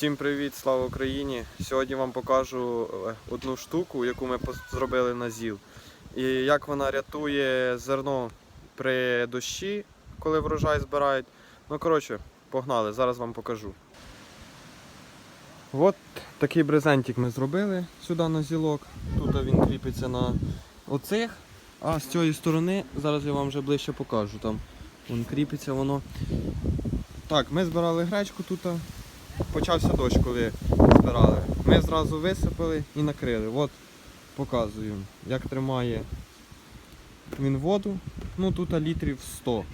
Всім привіт, слава Україні! Сьогодні вам покажу е, одну штуку, яку ми зробили на ЗІЛ. І як вона рятує зерно при дощі, коли врожай збирають. Ну, коротше, погнали, зараз вам покажу. От такий брезентик ми зробили сюди на зілок. Тут він кріпиться на оцих, а з цієї сторони, зараз я вам вже ближче покажу. Там вон кріпиться воно. Так, ми збирали гречку тут. Почався дощ, коли збирали. Ми зразу висипали і накрили. От показую, як тримає він воду. Ну тут літрів 100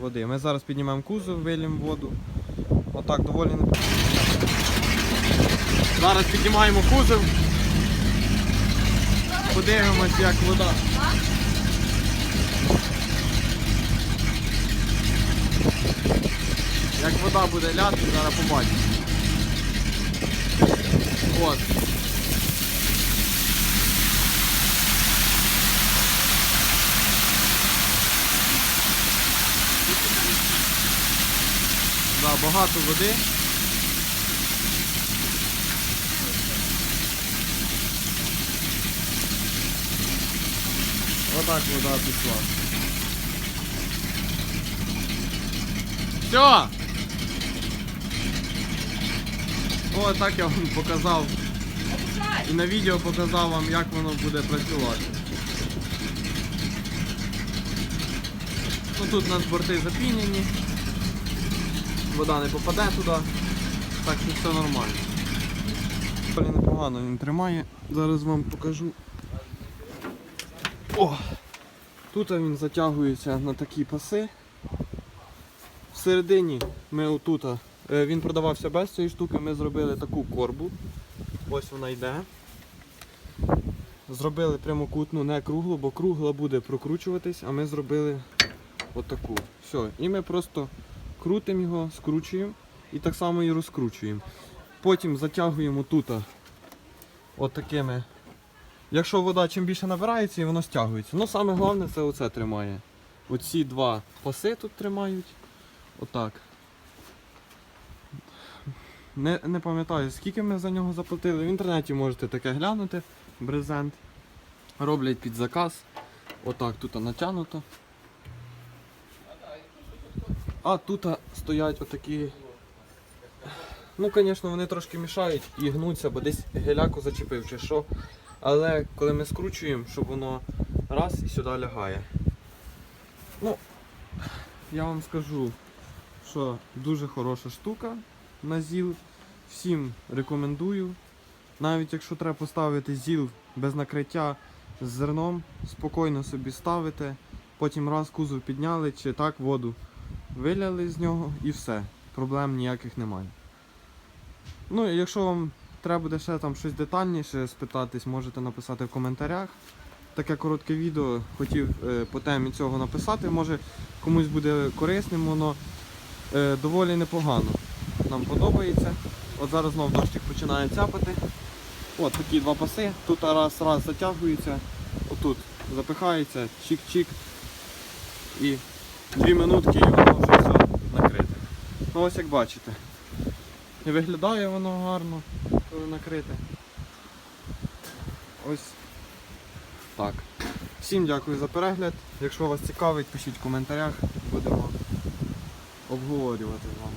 води. Ми зараз піднімемо кузов, вилємо воду. Отак доволі не. Зараз піднімаємо кузов. Подивимось, як вода. Як вода буде ляти, зараз побачимо. От. Да, багато води. Отак вода пішла. Все! О, так я вам показав. І на відео показав вам, як воно буде працювати. Ну тут у нас борти запінені. Вода не попаде туди. Так що все нормально. Доволі непогано він тримає. Зараз вам покажу. О! Тут він затягується на такі паси. Всередині ми отут, він продавався без цієї штуки, ми зробили таку корбу. Ось вона йде. Зробили прямокутну, не круглу, бо кругла буде прокручуватись, а ми зробили отаку. Все. І ми просто крутимо його, скручуємо і так само і розкручуємо. Потім затягуємо тут от такими. Якщо вода чим більше набирається і воно стягується. Ну саме головне це оце тримає. Оці два паси тут тримають. Отак. Не, не пам'ятаю, скільки ми за нього заплатили. В інтернеті можете таке глянути. Брезент. Роблять під заказ. Отак тут натягнуто. А тут стоять отакі. Ну, звісно, вони трошки мішають і гнуться, бо десь геляку зачепив чи що. Але коли ми скручуємо, щоб воно раз і сюди лягає. Ну, я вам скажу, що дуже хороша штука на ЗІЛ. Всім рекомендую. Навіть якщо треба поставити ЗІЛ без накриття з зерном, спокійно собі ставите. Потім раз кузов підняли чи так воду виляли з нього і все. Проблем ніяких немає. Ну, якщо вам треба буде ще там щось детальніше спитатись, можете написати в коментарях. Таке коротке відео хотів е, по темі цього написати. Може комусь буде корисним, воно е, доволі непогано. Нам подобається. От зараз знов дощик починає цяпати. От такі два паси. Тут раз раз затягується, отут запихається, чик-чик. І дві минутки і воно вже все накрите. Ну ось як бачите. І виглядає воно гарно, коли накрите. Ось так. Всім дякую за перегляд. Якщо вас цікавить, пишіть в коментарях, будемо обговорювати з вами.